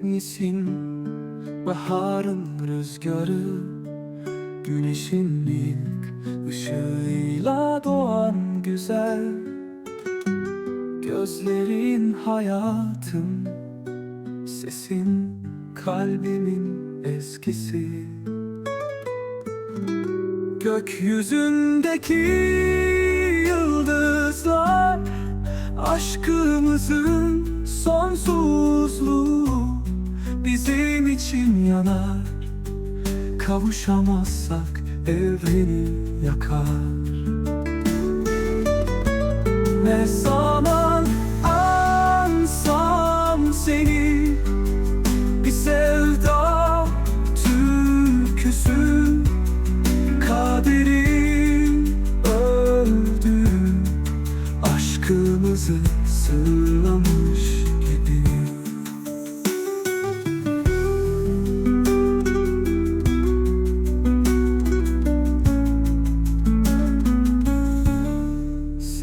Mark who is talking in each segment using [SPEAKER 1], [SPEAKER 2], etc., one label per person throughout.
[SPEAKER 1] misin? Baharın rüzgarı Güneşin ilk ışığıyla doğan güzel Gözlerin hayatım Sesin kalbimin eskisi Gökyüzündeki yıldızlar Aşkımızın sonsuzluğu Bizim için yanar. Kavuşamazsak evreni yakar. Ne zaman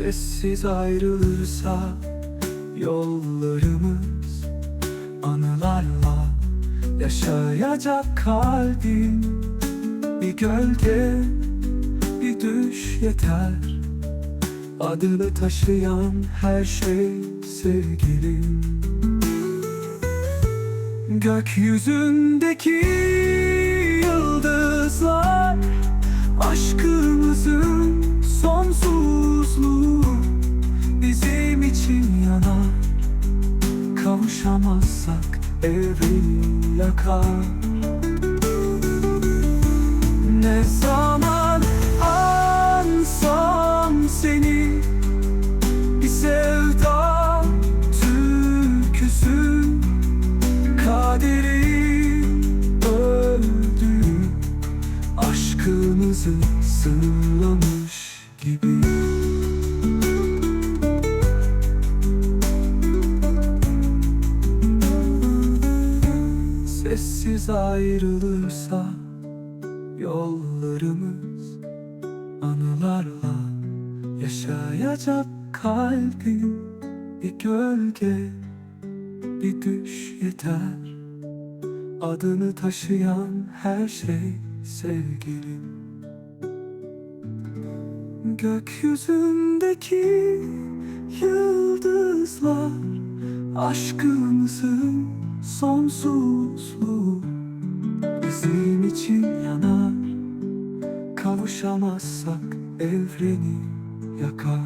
[SPEAKER 1] Sessiz ayrılırsa yollarımız Anılarla yaşayacak kalbim. Bir gölge, bir düş yeter. Adını taşıyan her şey sevgilim. Gökyüzündeki yıldızlar İçin yanar Kavuşamazsak evreni yakar Sessiz ayrılırsa yollarımız Anılarla yaşayacak kalbim Bir gölge, bir düş yeter. Adını taşıyan her şey sevgilim. Gökyüzündeki yıldızlar Aşkımızın sonsuzluğu Bizim için yanar. Kavuşamazsak evreni yakar.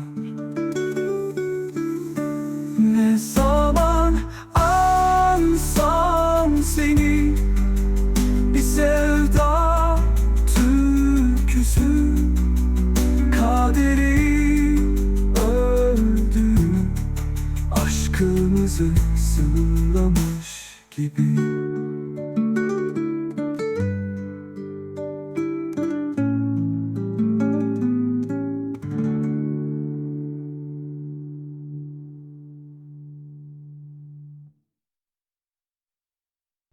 [SPEAKER 1] Ne zaman ansam seni Bir sevda türküsü. Kaderim öldü Aşkımızı sırlamış Keep keeping.